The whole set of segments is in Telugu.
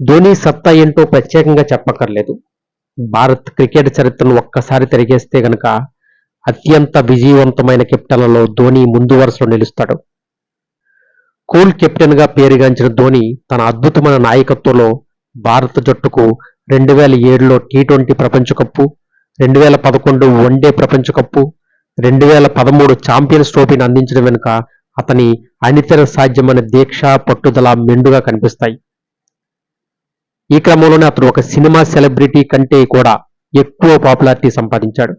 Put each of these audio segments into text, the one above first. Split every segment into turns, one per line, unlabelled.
ధోని సత్తా ఏంటో ప్రత్యేకంగా చెప్పక్కర్లేదు. భారత్ క్రికెట్ చరిత్రను ఒక్కసారి తిరిగేస్తే గనక అత్యంత విజయవంతమైన కెప్టెన్లలో ధోని ముందు వరుసలో నిలుస్తాడు. కూల్ కెప్టెన్గా పేరుగాంచిన ధోని తన అద్భుతమైన నాయకత్వంలో భారత జట్టుకు రెండు వేల ఏడులో టీ ట్వంటీ ప్రపంచ కప్పు రెండు వేల పదకొండు వన్డే ప్రపంచ కప్పు రెండు వేల పదమూడు ఛాంపియన్స్ ట్రోఫీని అందించడం వెనుక అతని అనితర సాధ్యమైన దీక్ష పట్టుదల మెండుగా కనిపిస్తాయి. ఈ క్రమంలోనే అతడు ఒక సినిమా సెలబ్రిటీ కంటే కూడా ఎక్కువ పాపులారిటీ సంపాదించాడు.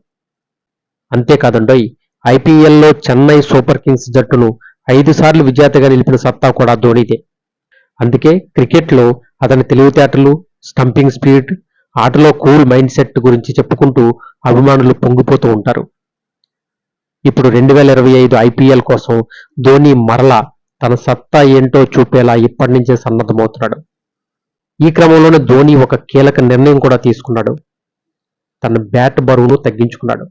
అంతేకాదండోయ్ ఐపీఎల్లో చెన్నై సూపర్ కింగ్స్ జట్టును ఐదు సార్లు విజేతగా నిలిపిన సత్తా కూడా ధోనిదే. అందుకే క్రికెట్లో అతని తెలివితేటలు స్టంపింగ్ స్పీడ్ ఆటలో కూల్ మైండ్ సెట్ గురించి చెప్పుకుంటూ అభిమానులు పొంగిపోతూ ఉంటారు. ఇప్పుడు రెండు వేల ఇరవై ఐదు ఐపీఎల్ కోసం ధోని మరలా తన సత్తా ఏంటో చూపేలా ఇప్పటి నుంచే సన్నద్ధమవుతున్నాడు. ఈ క్రమంలోనే ధోని ఒక కీలక నిర్ణయం కూడా తీసుకున్నాడు. తన బ్యాట్ బరువును తగ్గించుకున్నాడు.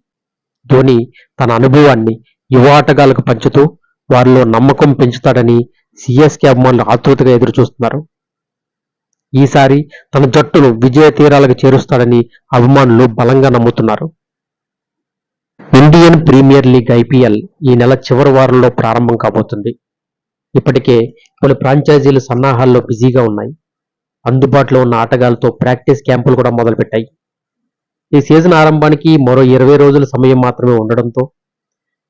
ధోని తన అనుభవాన్ని యువ ఆటగాళ్ళకు పంచుతూ వారిలో నమ్మకం పెంచుతాడని సిఎస్కే అభిమానులు ఆతృతగా ఎదురుచూస్తున్నారు. ఈసారి తన జట్టును విజయ తీరాలకు చేరుస్తాడని అభిమానులు బలంగా నమ్ముతున్నారు. ఇండియన్ ప్రీమియర్ లీగ్ ఐపీఎల్ ఈ నెల చివరి వారంలో ప్రారంభం కాబోతుంది. ఇప్పటికే పలు ఫ్రాంచైజీలు సన్నాహాల్లో బిజీగా ఉన్నాయి. అందుబాటులో ఉన్న ఆటగాళ్ళతో ప్రాక్టీస్ క్యాంపులు కూడా మొదలుపెట్టాయి. ఈ సీజన్ ఆరంభానికి మరో ఇరవై రోజుల సమయం మాత్రమే ఉండడంతో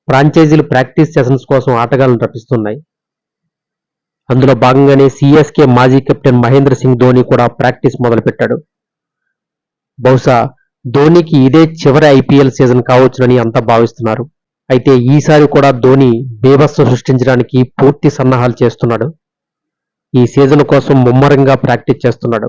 ఫ్రాంచైజీలు ప్రాక్టీస్ సెషన్స్ కోసం ఆటగాళ్ళను రప్పిస్తున్నాయి. అందులో భాగంగానే సిఎస్కే మాజీ కెప్టెన్ మహేంద్ర సింగ్ ధోని కూడా ప్రాక్టీస్ మొదలుపెట్టాడు. బహుశా ధోనికి ఇదే చివరి ఐపీఎల్ సీజన్ కావచ్చునని అంతా భావిస్తున్నారు. అయితే ఈసారి కూడా ధోని బీభత్సం సృష్టించడానికి పూర్తి సన్నాహాలు చేస్తున్నాడు. ఈ సీజన్ కోసం ముమ్మరంగా ప్రాక్టీస్ చేస్తున్నాడు.